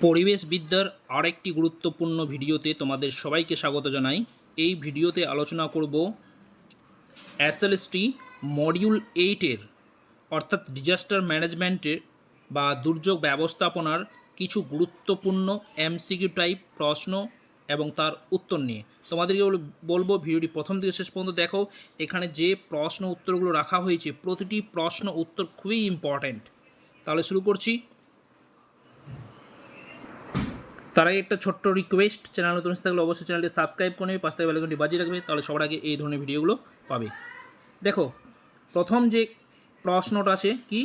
পরিবেশবিদ্যার আরেকটি গুরুত্বপূর্ণ ভিডিওতে তোমাদের সবাইকে স্বাগত জানাই। এই ভিডিওতে আলোচনা করব এসএলএসটি মডিউল এইটের অর্থাৎ ডিজাস্টার ম্যানেজমেন্টের বা দুর্যোগ ব্যবস্থাপনার কিছু গুরুত্বপূর্ণ এমসিকিউ টাইপ প্রশ্ন এবং তার উত্তর নিয়ে। তোমাদেরকে বলব, ভিডিওটি প্রথম থেকে শেষ পর্যন্ত দেখো। এখানে যে প্রশ্ন উত্তরগুলো রাখা হয়েছে, প্রতিটি প্রশ্ন উত্তর খুবই ইম্পর্ট্যান্ট তাহলে শুরু করছি। তার আগে একটা ছোট্ট রিকোয়েস্ট চ্যানেল নতুন থাকলে অবশ্যই চ্যানেলটি সাবস্ক্রাইব করে নেবে পাঁচ থেকে বাজিয়ে রাখবে, তাহলে সবার আগে এই ধরনের ভিডিওগুলো পাবে। দেখো, প্রথম যে প্রশ্নটা আছে, কি?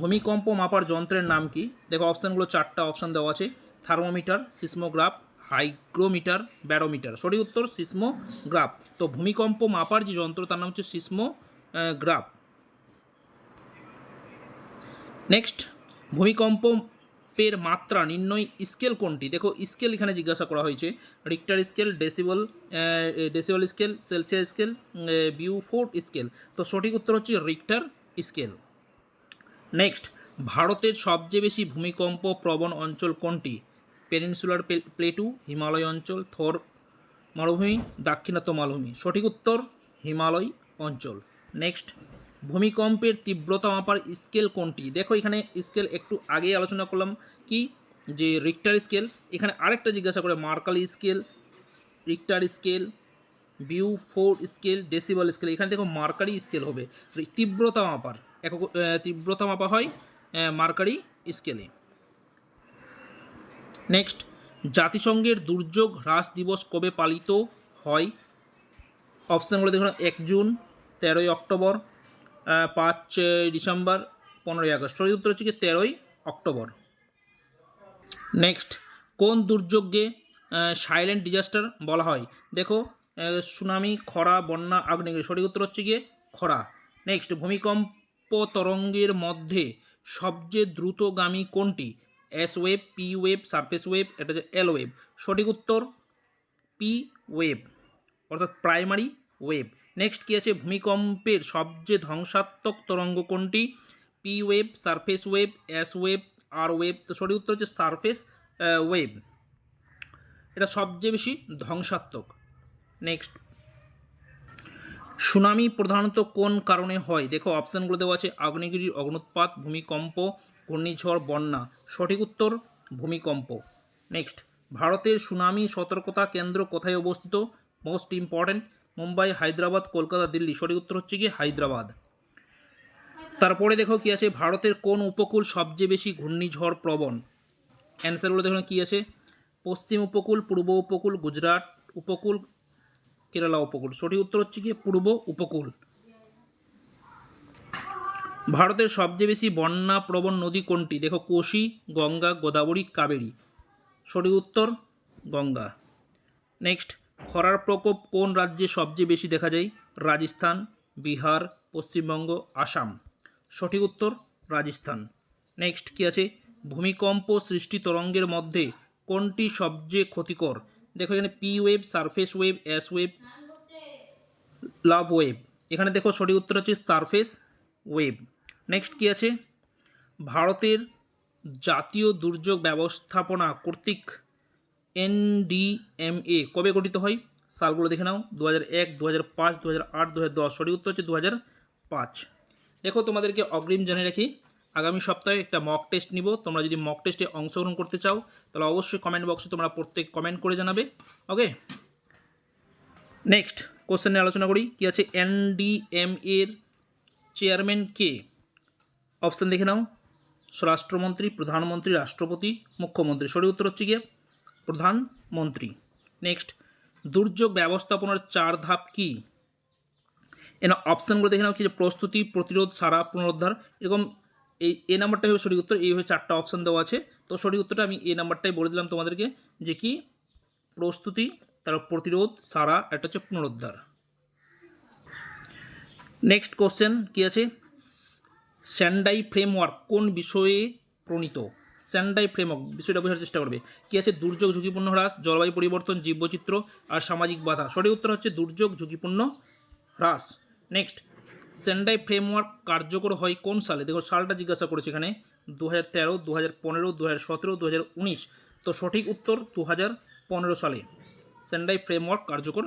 ভূমিকম্প মাপার যন্ত্রের নাম কি? দেখো অপশানগুলো চারটা অপশান দেওয়া আছে। থার্মোমিটার সিসমোগ্রাফ হাইগ্রোমিটার ব্যারোমিটার সঠিক উত্তর সিসমোগ্রাফ তো ভূমিকম্প মাপার যে যন্ত্র, তার নাম হচ্ছে সিসমোগ্রাফ নেক্সট ভূমিকম্পের মাত্রা নির্ণয় স্কেল কোনটি? দেখো, স্কেল এখানে জিজ্ঞাসা করা হয়েছে। Richter scale decibel decibel scale Celsius scale Beaufort scale. তো সঠিক উত্তর হচ্ছে রিক্টার স্কেল। নেক্সট ভারতের সবচেয়ে বেশি ভূমিকম্প প্রবণ অঞ্চল কোনটি? পেনিনসুলার প্লেটু হিমালয় অঞ্চল থর মালভূমি, দাক্ষিণাত্য মালভূমি। সঠিক উত্তর, হিমালয় অঞ্চল। নেক্সট ভূমিকম্পের তীব্রতা মাপার স্কেল কোনটি? দেখো, এখানে স্কেল একটু আগেই আলোচনা করলাম। কি? যে রিক্টার স্কেল। এখানে আরেকটা জিজ্ঞাসা করে, Mercalli scale Richter scale Beaufort scale decibel scale. এখানে দেখো, মার্কারি স্কেল হবে। তীব্রতা মাপার একক তীব্রতা মাপা হয় মার্কারি স্কেলে। নেক্সট, জাতিসংঘের দুর্যোগ হ্রাস দিবস কবে পালিত হয়? অপশানগুলো দেখুন, এক জুন, তেরোই অক্টোবর। পাঁচ ডিসেম্বর, পনেরোই আগস্ট। সঠিক উত্তর হচ্ছে কি তেরোই অক্টোবর। নেক্সট, কোন দুর্যোগকে সাইলেন্ট ডিজাস্টার বলা হয়? দেখো সুনামি, খরা, বন্যা, আগ্নেয়গিরি। সঠিক উত্তর হচ্ছে গিয়ে খরা। নেক্সট, ভূমিকম্প তরঙ্গের মধ্যে সবচেয়ে দ্রুতগামী কোনটি? S wave P wave surface wave এটা হচ্ছে এল ওয়েভ সঠিক উত্তর পি ওয়েভ অর্থাৎ প্রাইমারি ওয়েভ নেক্সট কী আছে? ভূমিকম্পের সবচেয়ে ধ্বংসাত্মক তরঙ্গ কোনটি? P wave surface wave S wave R wave তো সঠিক উত্তর হচ্ছে সারফেস ওয়েভ এটা সবচেয়ে বেশি ধ্বংসাত্মক। নেক্সট সুনামি প্রধানত কোন কারণে হয়? দেখো, অপশানগুলো দেওয়া আছে, আগ্নেয়গিরির অগ্নুৎপাত, ভূমিকম্প, ঘূর্ণিঝড়, বন্যা। সঠিক উত্তর, ভূমিকম্প। নেক্সট ভারতের সুনামি সতর্কতা কেন্দ্র কোথায় অবস্থিত? Most important Mumbai, Hyderabad, Kolkata, Delhi. সঠিক উত্তর হচ্ছে কি হায়দ্রাবাদ। তারপরে দেখো কি আছে, ভারতের কোন উপকূল সবচেয়ে বেশি ঘূর্ণিঝড় প্রবণ? অ্যান্সারগুলো দেখুন কী আছে? পশ্চিম উপকূল, পূর্ব উপকূল, গুজরাট উপকূল, কেরালা উপকূল। সঠিক উত্তর হচ্ছে কি পূর্ব উপকূল। ভারতের সবচেয়ে বেশি বন্যা প্রবণ নদী কোনটি? দেখো, কোশি, গঙ্গা, গোদাবরী, কাবেরী। সঠিক উত্তর, গঙ্গা। নেক্সট খরার প্রকোপ কোন রাজ্যে সবচেয়ে বেশি দেখা যায়? রাজস্থান, বিহার, পশ্চিমবঙ্গ, আসাম। সঠিক উত্তর, রাজস্থান। নেক্সট কি আছে? ভূমিকম্প সৃষ্টি তরঙ্গের মধ্যে কোনটি সবচেয়ে ক্ষতিকর? দেখো এখানে P wave surface wave S wave love wave এখানে দেখো সঠিক উত্তর হচ্ছে সারফেস ওয়েভ নেক্সট কি আছে? ভারতের জাতীয় দুর্যোগ ব্যবস্থাপনা কর্তৃক এনডিএমএ। কবে গঠিত হয়? সালগুলো দেখে নাও। দু হাজার এক দু হাজার পাঁচ দু হাজার আট দু হাজার দশ। সঠিক উত্তর হচ্ছে দু হাজার পাঁচ। দেখো, তোমাদেরকে অগ্রিম জানিয়ে রাখি। আগামী সপ্তাহে একটা মক টেস্ট নিব। তোমরা যদি মক টেস্টে অংশগ্রহণ করতে চাও, তাহলে অবশ্যই কমেন্ট বক্সে তোমরা প্রত্যেক কমেন্ট করে জানাবে। ওকে নেক্সট কোশ্চেন নিয়ে আলোচনা করি। কি আছে? এনডিএম এর চেয়ারম্যান কে? অপশান দেখে নাও। স্বরাষ্ট্রমন্ত্রী, প্রধানমন্ত্রী, রাষ্ট্রপতি, মুখ্যমন্ত্রী। সঠিক উত্তর হচ্ছে গিয়ে প্রধানমন্ত্রী। নেক্সট দুর্যোগ ব্যবস্থাপনার চার ধাপ কি? এর অপশানগুলো দেখে নাও কি যে প্রস্তুতি, প্রতিরোধ সারা পুনরুদ্ধার, এরকম এই, এ নাম্বারটাই হবে সঠিক উত্তর এইভাবে চারটা অপশান দেওয়া আছে। তো সঠিক উত্তরটা আমি এই নাম্বারটাই বলে দিলাম তোমাদেরকে যে কি? প্রস্তুতি, তারপর প্রতিরোধ সারা একটা হচ্ছে পুনরুদ্ধার। নেক্সট কোশ্চেন কি আছে? স্যান্ডাই ফ্রেমওয়ার্ক কোন বিষয়ে প্রণীত? স্যান্ডাই ফ্রেমওয়ার্ক বিষয়টা বোঝার চেষ্টা করবে। কি আছে? দুর্যোগ ঝুঁকিপূর্ণ হ্রাস, জলবায়ু পরিবর্তন, জীববৈচিত্র্য আর সামাজিক বাধা। সঠিক উত্তর হচ্ছে দুর্যোগ ঝুঁকিপূর্ণ হ্রাস। নেক্সট সেন্ডাই ফ্রেমওয়ার্ক কার্যকর হয় কোন সালে? দেখো, সালটা জিজ্ঞাসা করেছে এখানে দু হাজার তেরো দু হাজার পনেরো দু হাজার সতেরো দু হাজার উনিশ। তো সঠিক উত্তর দু হাজার পনেরো সালে সেন্ডাই ফ্রেমওয়ার্ক কার্যকর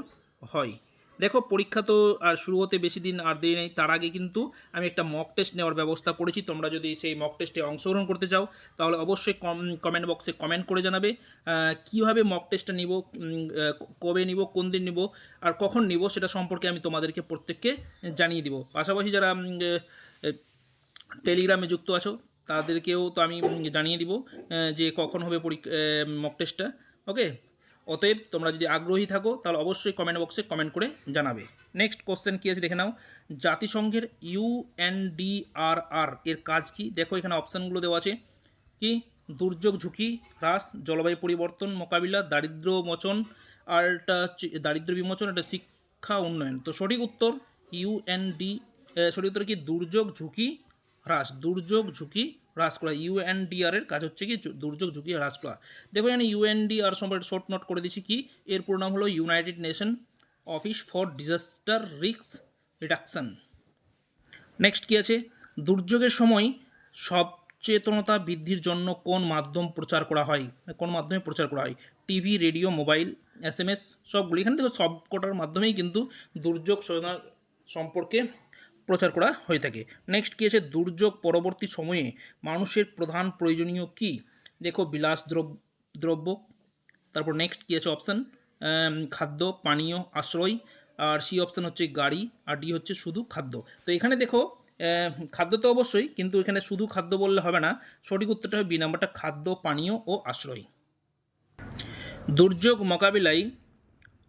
হয়। দেখো, পরীক্ষা তো আর শুরু হতে বেশি দিন আর দেরি নেই। তার আগে কিন্তু আমি একটা মক টেস্ট নেওয়ার ব্যবস্থা করেছি। তোমরা যদি সেই মক টেস্টে অংশগ্রহণ করতে চাও, তাহলে অবশ্যই কম কমেন্ট বক্সে কমেন্ট করে জানাবে কীভাবে মক টেস্টটা নিব কবে নিব, কোন দিন নিব, আর কখন নিব, সেটা সম্পর্কে আমি তোমাদেরকে প্রত্যেককে জানিয়ে দিব। পাশাপাশি যারা টেলিগ্রামে যুক্ত আছো, তাদেরকেও তো আমি জানিয়ে দিব যে কখন হবে পরীক্ষা মক টেস্টটা ওকে অতএব তোমরা যদি আগ্রহী থাকো, তাহলে অবশ্যই কমেন্ট বক্সে কমেন্ট করে জানাবে। নেক্সট কোশ্চেন কী আছে দেখে নাও। জাতিসংঘের ইউএনডিআরআর এর কাজ কি? দেখো এখানে অপশানগুলো দেওয়া আছে। কি? দুর্যোগ, ঝুঁকি, হ্রাস, জলবায়ু পরিবর্তন, মোকাবিলা, দারিদ্র, মোচন, আর হচ্ছে দারিদ্র বিমোচন, একটা শিক্ষা উন্নয়ন। তো সঠিক উত্তর ইউএনডি সঠিক উত্তর কি? দুর্যোগ, ঝুঁকি, হ্রাস। দুর্যোগ, ঝুঁকি হ্রাস করা। ইউএনডিআর এর কাজ হচ্ছে কি দুর্যোগ ঝুঁকি হ্রাস করা। দেখো এখানে ইউএনডিআর সম্পর্কে শর্ট নোট করে দিচ্ছি কি, এর পুরো নাম হলো United Nation Office for Disaster Risk Reduction next কি আছে? দুর্যোগের সময় সচেতনতা বৃদ্ধির জন্য কোন মাধ্যম প্রচার করা হয়? কোন মাধ্যমে প্রচার করা হয়? TV radio mobile S M S সবগুলো। এখানে দেখো সব কটার মাধ্যমেই কিন্তু দুর্যোগ সচেতনা সম্পর্কে প্রচার করা হয়ে থাকে। নেক্সট কী আছে? দুর্যোগ পরবর্তী সময়ে মানুষের প্রধান প্রয়োজনীয় কি? দেখো, বিলাস দ্রব- দ্রব্য। তারপর নেক্সট কী আছে? অপশান খাদ্য, পানীয়, আশ্রয়। আর সি অপশান হচ্ছে গাড়ি। আর ডি হচ্ছে শুধু খাদ্য। তো এখানে দেখো খাদ্য তো অবশ্যই, কিন্তু এখানে শুধু খাদ্য বললে হবে না। সঠিক উত্তরটা হবে বি নাম্বারটা, খাদ্য, পানীয় ও আশ্রয়। দুর্যোগ মোকাবিলায়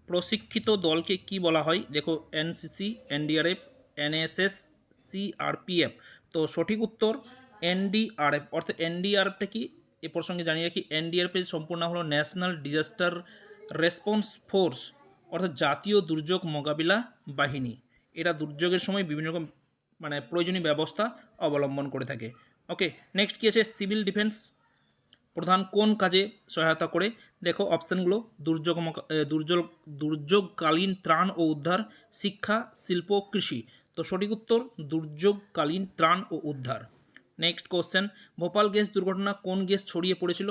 প্রশিক্ষিত দলকে কি বলা হয়? দেখো এনসিসি এনডিআরএফ এনএসএস, সিআরপিএফ। তো সঠিক উত্তর এনডিআরএফ। অর্থাৎ এনডিআরএফটা কি? এ প্রসঙ্গে জানিয়ে রাখি এনডিআরএফ এর সম্পূর্ণ হলো ন্যাশনাল ডিজাস্টার রেসপন্স ফোর্স, অর্থাৎ জাতীয় দুর্যোগ মোকাবিলা বাহিনী। এরা দুর্যোগের সময় বিভিন্ন রকম মানে প্রয়োজনীয় ব্যবস্থা অবলম্বন করে থাকে। ওকে, নেক্সট কী আছে? সিভিল ডিফেন্স প্রধান কোন কাজে সহায়তা করে? দেখো অপশানগুলো। দুর্যোগ দুর্যোগ, দুর্যোগকালীন ত্রাণ ও উদ্ধার, শিক্ষা, শিল্প, কৃষি। তো সঠিক উত্তর, দুর্যোগকালীন ত্রাণ ও উদ্ধার। নেক্সট কোশ্চেন ভোপাল গ্যাস দুর্ঘটনা কোন গ্যাস ছড়িয়ে পড়েছিল?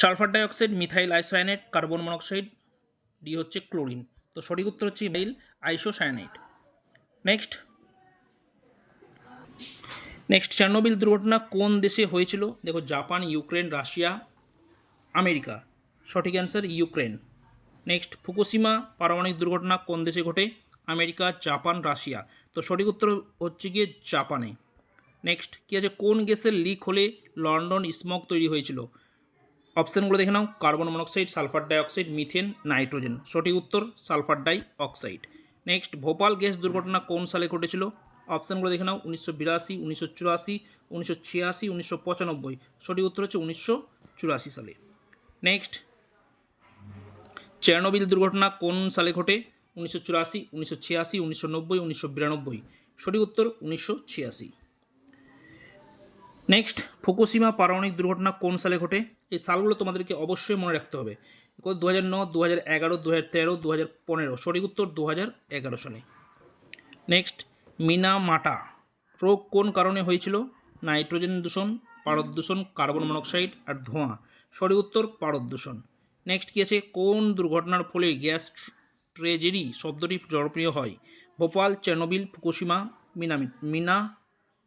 Sulphur dioxide, methyl isocyanate carbon monoxide D হচ্ছে ক্লোরিন। তো সঠিক উত্তর হচ্ছে methyl isocyanate next next Chernobyl দুর্ঘটনা কোন দেশে হয়েছিল? দেখো, জাপান, ইউক্রেন, রাশিয়া, আমেরিকা। সঠিক অ্যান্সার ইউক্রেন। নেক্সট ফুকুশিমা পারমাণবিক দুর্ঘটনা কোন দেশে ঘটে? America, Japan, Russia. তো সঠিক উত্তর হচ্ছে গিয়ে জাপানে। নেক্সট, কী আছে? কোন গ্যাসের লিক হলে লন্ডন স্মগ তৈরি হয়েছিল? অপশানগুলো দেখে নাও। Carbon monoxide, sulphur dioxide, methane, nitrogen. সঠিক উত্তর, sulphur dioxide next, Bhopal gas দুর্ঘটনা কোন সালে ঘটেছিল? অপশানগুলো দেখে নাও। উনিশশো বিরাশি, উনিশশো চুরাশি, উনিশশো ছিয়াশি, উনিশশো পঁচানব্বই। সঠিক উত্তর হচ্ছে উনিশশো চুরাশি সালে। নেক্সট, চেরনোবিল দুর্ঘটনা কোন সালে ঘটে? উনিশশো চুরাশি, উনিশশো ছিয়াশি, উনিশশো নব্বই, উনিশশো বিরানব্বই। সঠিক উত্তর উনিশশো ছিয়াশি। নেক্সট ফুকুশিমা পারমাণবিক দুর্ঘটনা কোন সালে ঘটে? এই সালগুলো তোমাদেরকে অবশ্যই মনে রাখতে হবে। দু হাজার ন দু হাজার এগারো দু হাজার তেরো দু হাজার পনেরো। সঠিক উত্তর দু হাজার এগারো সালে। নেক্সট মিনামাটা রোগ কোন কারণে হয়েছিল? নাইট্রোজেন দূষণ, পারদ দূষণ, কার্বন মনোক্সাইড আর ধোঁয়া। সঠিক উত্তর পারদ দূষণ। নেক্সট কী আছে? কোন দুর্ঘটনার ফলে গ্যাস ট্রেজেরি শব্দটি জনপ্রিয় হয়। ভোপাল, চেরনোবিল, ফুকুশিমা, মিনামি মিনা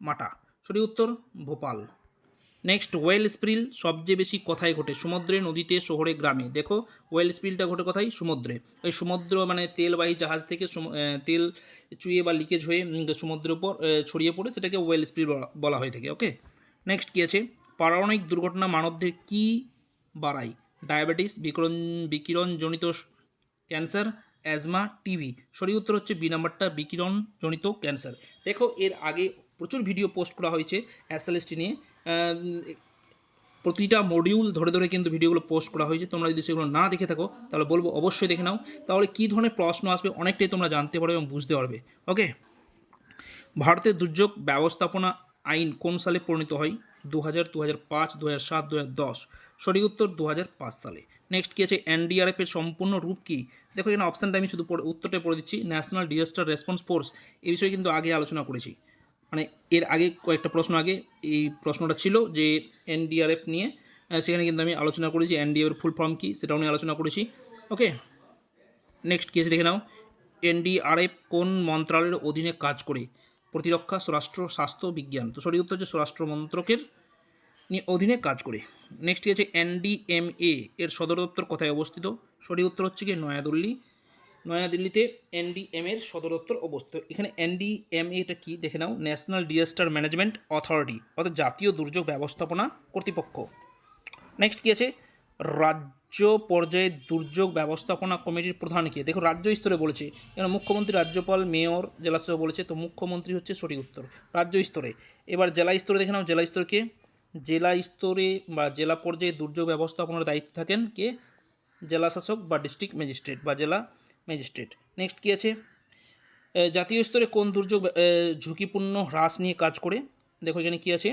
মাটা সঠিক উত্তর, ভোপাল। নেক্সট ওয়েল স্প্রিল সবচেয়ে বেশি কোথায় ঘটে। সমুদ্রে, নদীতে, শহরে, গ্রামে। দেখো ওয়েল স্প্রিলটা ঘটে কোথায়? সমুদ্রে। ওই সমুদ্র মানে তেলবাহী জাহাজ থেকে তেল চুইয়ে বা লিকেজ হয়ে সমুদ্রের উপর ছড়িয়ে পড়ে, সেটাকে ওয়েল স্প্রিল বলা- হয়ে থাকে। ওকে নেক্সট কী আছে? পারমাণবিক দুর্ঘটনা মানবদের কী বাড়ায়? ডায়াবেটিস বিকিরণ, বিকিরণজনিত ক্যান্সার অ্যাজমা, টিবি। সঠিক উত্তর হচ্ছে বি নাম্বারটা বিকিরণজনিত ক্যান্সার। দেখো, এর আগে প্রচুর ভিডিও পোস্ট করা হয়েছে এসএলএসটি নিয়ে। প্রতিটা মডিউল ধরে ধরে কিন্তু ভিডিওগুলো পোস্ট করা হয়েছে। তোমরা যদি সেগুলো না দেখে থাকো, তাহলে বলব অবশ্যই দেখে নাও। তাহলে কী ধরনের প্রশ্ন আসবে অনেকটাই তোমরা জানতে পারবে এবং বুঝতে পারবে। ওকে? ভারতের দুর্যোগ ব্যবস্থাপনা আইন কোন সালে প্রণীত হয়? দু হাজার দু হাজার পাঁচ দু হাজার সাত দু হাজার দশ। সঠিক উত্তর দু হাজার পাঁচ সালে। নেক্সট কী আছে? এনডিআরএফের সম্পূর্ণ রূপ কী? দেখো এখানে অপশানটা আমি শুধু উত্তরটা পড়ে দিচ্ছি ন্যাশনাল ডিজাস্টার রেসপন্স ফোর্স এই বিষয়ে কিন্তু আগে আলোচনা করেছি। মানে এর আগে কয়েকটা প্রশ্ন আগে, এই প্রশ্নটা ছিল যে এনডিআরএফ নিয়ে সেখানে কিন্তু আমি আলোচনা করেছি এনডিএর ফুল ফর্ম কী, সেটাও নিয়ে আলোচনা করেছি। ওকে নেক্সট কী আছে? দেখে নাও। এনডিআরএফ কোন মন্ত্রণালয়ের অধীনে কাজ করে? প্রতিরক্ষা, স্বরাষ্ট্র, স্বাস্থ্য, বিজ্ঞান। তো সঠিক উত্তর হচ্ছে স্বরাষ্ট্র মন্ত্রকের অধীনে কাজ করে। নেক্সট কী আছে এনডিএমএ এর সদর দপ্তর কোথায় অবস্থিত? সঠিক উত্তর হচ্ছে কি নয়াদিল্লি। নয়াদিল্লিতে এনডিএম এর সদর দপ্তর অবস্থিত। এখানে এনডিএমএ এটা কি? দেখে নাও। ন্যাশনাল ডিজাস্টার ম্যানেজমেন্ট অথরিটি অর্থাৎ জাতীয় দুর্যোগ ব্যবস্থাপনা কর্তৃপক্ষ। নেক্সট কী আছে? রাজ্য পর্যায়ে দুর্যোগ ব্যবস্থাপনা কমিটির প্রধান কে? দেখো, রাজ্য স্তরে বলেছে। এখানে মুখ্যমন্ত্রী, রাজ্যপাল, মেয়র, জেলাসহ বলেছে। তো মুখ্যমন্ত্রী হচ্ছে সঠিক উত্তর। রাজ্য স্তরে। এবার জেলা স্তরে দেখে নাও। জেলা স্তরকে জেলা স্তরে বা জেলা পর্যায়ে দুর্যোগ ব্যবস্থাপনার দায়িত্বে থাকেন কে? জেলা শাসক বা ডিস্ট্রিক্ট ম্যাজিস্ট্রেট বা জেলা ম্যাজিস্ট্রেট নেক্সট কী আছে? জাতীয় স্তরে কোন দুর্যোগ ঝুঁকিপূর্ণ, হ্রাস নিয়ে কাজ করে? দেখো এখানে কী আছে?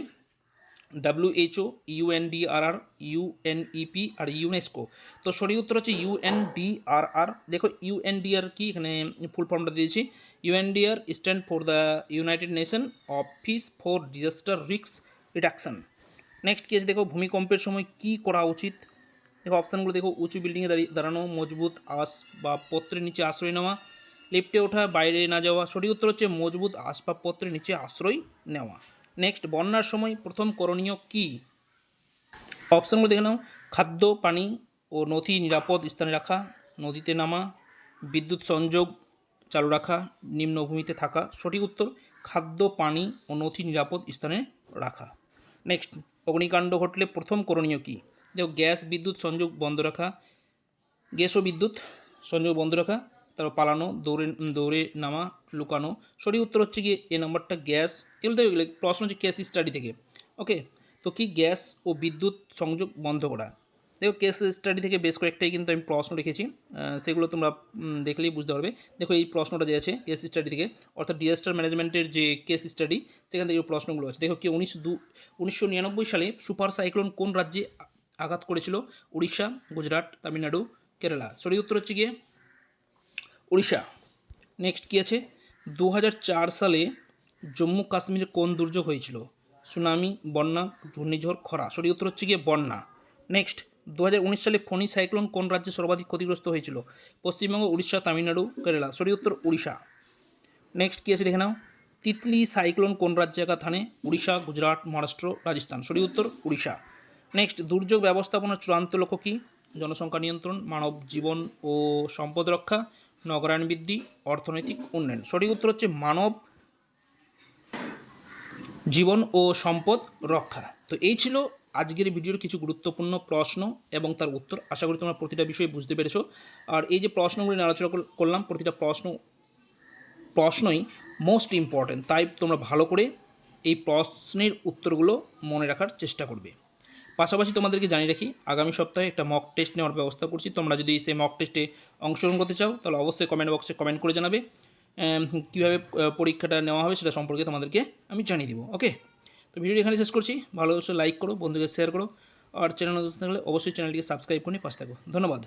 ডাব্লিউএইচও ইউএনডিআরআর ইউএনইপি আর ইউনেস্কো তো সঠিক উত্তর হচ্ছে ইউএনডিআরআর দেখো ইউএনডিআর কি? এখানে ফুল ফর্মটা দিয়েছি। UNDR stand for the United Nation Office for Disaster Risk Reduction next কি আছে দেখো, ভূমিকম্পের সময় কি করা উচিত? দেখো অপশানগুলো দেখো, উঁচু বিল্ডিংয়ে দাঁড়িয়ে দাঁড়ানো, মজবুত আস বা পত্রের নিচে আশ্রয় নেওয়া লিফটে ওঠা, বাইরে না যাওয়া। সঠিক উত্তর হচ্ছে মজবুত আসবাবপত্রের নিচে আশ্রয় নেওয়া। নেক্সট বন্যার সময় প্রথম করণীয় কী? অপশানগুলো দেখে নাও। খাদ্য, পানি ও নথি নিরাপদ স্থানে রাখা, নদীতে নামা, বিদ্যুৎ সংযোগ চালু রাখা, নিম্নভূমিতে থাকা। সঠিক উত্তর, খাদ্য, পানি ও নথি নিরাপদ স্থানে রাখা। নেক্সট অগ্নিকাণ্ড ঘটলে প্রথম করণীয় কী? দেখো, গ্যাস, বিদ্যুৎ, সংযোগ বন্ধ রাখা। গ্যাস ও বিদ্যুৎ, সংযোগ বন্ধ রাখা, তারপর পালানো, দৌড়ে দৌড়ে নামা, লুকানো। সঠিক উত্তর হচ্ছে কি এ নাম্বারটা গ্যাস। এগুলো দেখো প্রশ্ন হচ্ছে কেস স্টাডি থেকে। ওকে তো কি গ্যাস ও বিদ্যুৎ সংযোগ বন্ধ করা? দেখো কেস স্টাডি থেকে বেশ কয়েকটাই কিন্তু আমি প্রশ্ন রেখেছি সেগুলো তোমরা দেখলেই বুঝতে পারবে। দেখো এই প্রশ্নটা যে আছে কেস স্টাডি থেকে, অর্থাৎ ডিজাস্টার ম্যানেজমেন্টের যে কেস স্টাডি সেখান থেকে প্রশ্নগুলো আছে। দেখো কি উনিশশো সালে সুপার সাইক্লোন কোন রাজ্যে আঘাত করেছিল? উড়িষ্যা, গুজরাট, তামিলনাড়ু, কেরালা। সঠিক উত্তর হচ্ছে গিয়ে উড়িষ্যা। নেক্সট কী আছে? দু হাজার চার সালে জম্মু কাশ্মীরে কোন দুর্যোগ হয়েছিল? সুনামি, বন্যা, ঘূর্ণিঝড়, খরা। সঠিক উত্তর হচ্ছে গিয়ে বন্যা। নেক্সট দু হাজার উনিশ সালে ফণি সাইক্লোন কোন রাজ্যে সর্বাধিক ক্ষতিগ্রস্ত হয়েছিল? পশ্চিমবঙ্গ, উড়িষ্যা, তামিলনাড়ু, কেরালা। সরি উত্তর, উড়িষ্যা। নেক্সট কী আছে দেখে নাও? তিতলি সাইক্লোন কোন রাজ্যে একা থানে উড়িষ্যা, গুজরাট, মহারাষ্ট্র, রাজস্থান। সঠিক উত্তর, উড়িষ্যা। নেক্সট দুর্যোগ ব্যবস্থাপনার চূড়ান্ত লক্ষ্য কী? জনসংখ্যা নিয়ন্ত্রণ, মানব জীবন ও সম্পদ রক্ষা নগরায়ণ বৃদ্ধি, অর্থনৈতিক উন্নয়ন। সঠিক উত্তর হচ্ছে মানব জীবন ও সম্পদ রক্ষা। তো এই ছিল আজকের ভিডিওর কিছু গুরুত্বপূর্ণ প্রশ্ন এবং তার উত্তর আশা করি তোমরা প্রতিটা বিষয়ে বুঝতে পেরেছ। আর এই যে প্রশ্নগুলি নিয়ে আলোচনা করলাম, প্রতিটা প্রশ্ন, প্রশ্নই মোস্ট ইম্পর্ট্যান্ট তাই তোমরা ভালো করে এই প্রশ্নের উত্তরগুলো মনে রাখার চেষ্টা করবে। পাশাপাশি তোমাদেরকে জানিয়ে রাখি, আগামী সপ্তাহে একটা মক টেস্ট নেওয়ার ব্যবস্থা করছি। তোমরা যদি সেই মক টেস্টে অংশগ্রহণ করতে চাও, তাহলে অবশ্যই কমেন্ট বক্সে কমেন্ট করে জানাবে। কীভাবে পরীক্ষাটা নেওয়া হবে সেটা সম্পর্কে তোমাদেরকে আমি জানিয়ে দিব ওকে তো ভিডিওটি এখানে শেষ করছি। ভালোবাসে লাইক করো বন্ধুকে শেয়ার করো। আর চ্যানেল নতুন থাকলে অবশ্যই চ্যানেলটিকে সাবস্ক্রাইব করে পাশে থাকো। ধন্যবাদ।